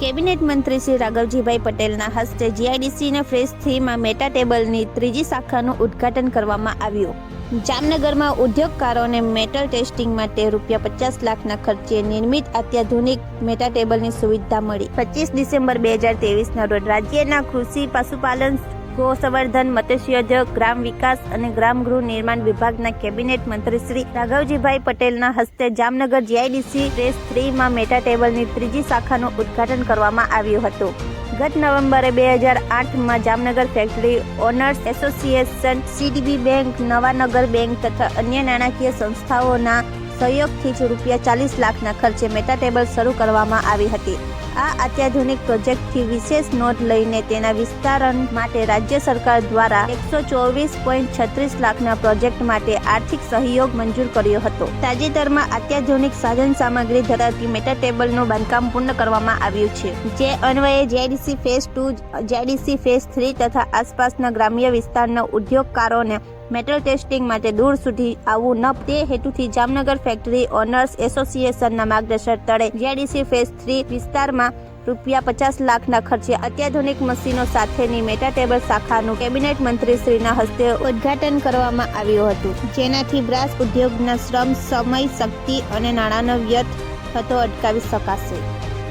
Cabinet મંત્રી શ્રી રાઘવજીભાઈ પટેલના હસ્તે જીઆઈડીસીના ફ્રેશ થ્રીમાં મેટા ટેબલની ત્રીજી શાખાનું ઉદ્ઘાટન કરવામાં આવ્યું. જામનગરમાં ઉદ્યોગકારોને મેટલ ટેસ્ટિંગ માટે રૂપિયા પચાસ લાખના ખર્ચે નિર્મિત અત્યાધુનિક મેટા ટેબલની સુવિધા મળી. પચીસ ડિસેમ્બર બે હજાર તેવીસના રોજ રાજ્યના કૃષિ, પશુપાલન ગો સંવર્ધન ગ્રામ વિકાસ અને ગ્રામ ગૃહ નિર્માણ વિભાગના કેબિનેટ મંત્રી શ્રી રાઘવજીભાઈ પટેલના હસ્તે જામનગર જીઆઈડીસી ફ્રેશ થ્રીમાં મેટા ટેબલની ત્રીજી શાખાનું ઉદ્ઘાટન કરવામાં આવ્યું હતું. ગત નવેમ્બરે બે હજાર આઠમાં Jamnagar factory owners association CDB bank Navanagar bank તથા અન્ય નાણાકીય સંસ્થાઓના સહયોગથી જ રૂપિયા ચાલીસ લાખના ખર્ચે મેટા ટેબલ શરૂ કરવામાં આવી હતી. આ અત્યાધુનિક પ્રોજેક્ટથી વિશેષ નોંધ લઈને તેના વિસ્તરણ માટે રાજ્ય સરકાર દ્વારા એકસો ચોવીસ પોઈન્ટ છત્રીસ લાખના પ્રોજેક્ટ માટે આર્થિક સહયોગ મંજૂર કર્યો હતો. તાજેતરમાં અત્યાધુનિક સાધન સામગ્રી ધરાવતી મેટા ટેબલનું બાંધકામ પૂર્ણ કરવામાં આવ્યું છે, જે અન્વયે JDC phase two, JDC phase three તથા આસપાસના ગ્રામ્ય વિસ્તારના ઉદ્યોગકારોને મેટલ ટેસ્ટિંગ માટે દૂર સુધી આવવું ન તે હેતુથી જામનગર ફેક્ટરી ઓનર્સ એસોસિએશનના માર્ગદર્શન તળે જીઆઈડીસી ફેઝ થ્રી વિસ્તારમાં રૂપિયા પચાસ લાખના ખર્ચે અત્યાધુનિક મશીનો સાથેની મેટા ટેબલ શાખાનું કેબિનેટ મંત્રી શ્રીના હસ્તે ઉદ્ઘાટન કરવામાં આવ્યું હતું. જેનાથી બ્રાસ ઉદ્યોગના શ્રમ, સમય, શક્તિ અને નાણાંનો વ્યર્થ થતો અટકાવી શકાશે.